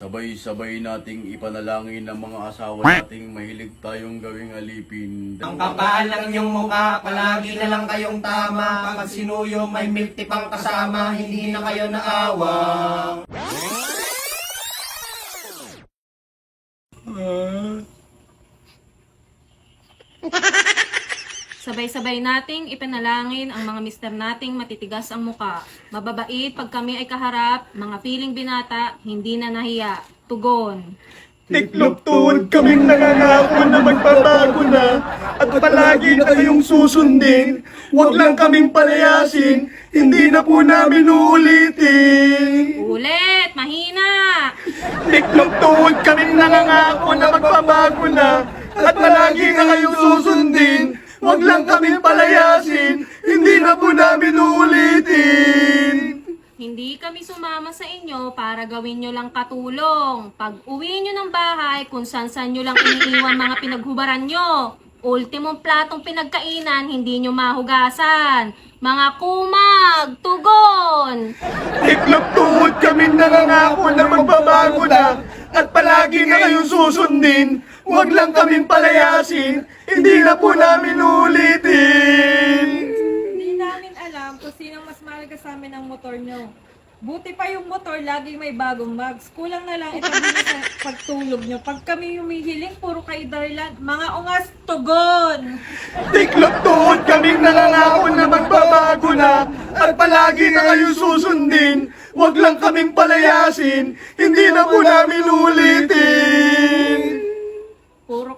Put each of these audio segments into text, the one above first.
Sabay-sabay nating ipanalangin ng mga asawa nating mahilig tayong gawing alipin. Ang kapal ng inyong mukha, palagi na lang kayong tama. Pag sinuyo, may milk tea pang kasama, hindi na kayo naawa. Sabay-sabay nating ipanalangin ang mga mister nating matitigas ang muka. Mababait pag kami ay kaharap, mga piling binata, hindi na nahiya. Tugon. Tiklop tuwad kaming nangangako na magbabago na at palagi na kayong susundin. Huwag lang kaming palayasin, hindi na po namin uulitin. Ulit! Mahina! Tiklop tuwad kaming nangangako na magbabago na at palagi na kayong susundin. Huwag lang kaming palayasin, hindi na po namin uulitin. Hindi kami sumama sa inyo para gawin nyo lang katulong. Pag uwi nyo ng bahay, kung saan-saan nyo lang iniiwan mga pinaghubaran nyo. Ultimong platong pinagkainan, hindi nyo mahugasan. Mga kumag, tugon! Tiklop tuhod kami nangangako na magbabago na at palagi na kayong susundin. Huwag lang kaming palayasin, hindi na po namin ulitin. Hindi namin alam kung sino mas mahalaga sa amin ang motor nyo. Buti pa yung motor, laging may bagong mags. Kulang na lang itabi nyo sa pagtulog nyo. Pag kami humihiling, puro kayo dahilan. Mga ungas, tugon! Tiklop tuhod kami nangangako na magbabago na at palagi na kayong susundin. Huwag lang kaming palayasin, hindi na po namin ulitin.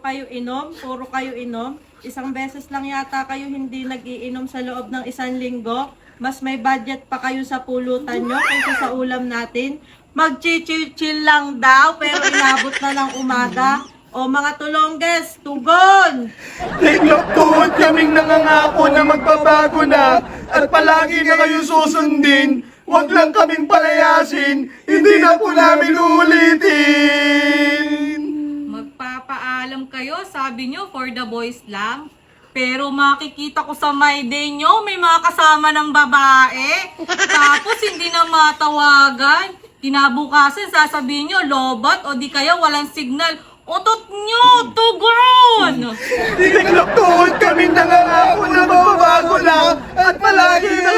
Kayo inom, puro kayo inom. Isang beses lang yata kayo hindi nag-iinom sa loob ng isang linggo. Mas may budget pa kayo sa pulutan nyo kaysa sa ulam natin. Mag-chill-chill lang daw, pero inabot na ng umaga. O mga tulongges, tugon! Tiklop tuhod kaming nangangako na magbabago na at palagi na kayong susundin. Huwag lang kaming palayasin, hindi na po namin ulitin. Magpapaalam kayo, sabi nyo, for the boys lang. Pero makikita ko sa my day nyo, may mga kasama ng babae. Tapos hindi na matawagan. Kinabukasan, sasabihin nyo, lobot o di kaya walang signal. Utot nyo, tugon! Tiklop tuhod kaming nangangako na magbabago na at palagi na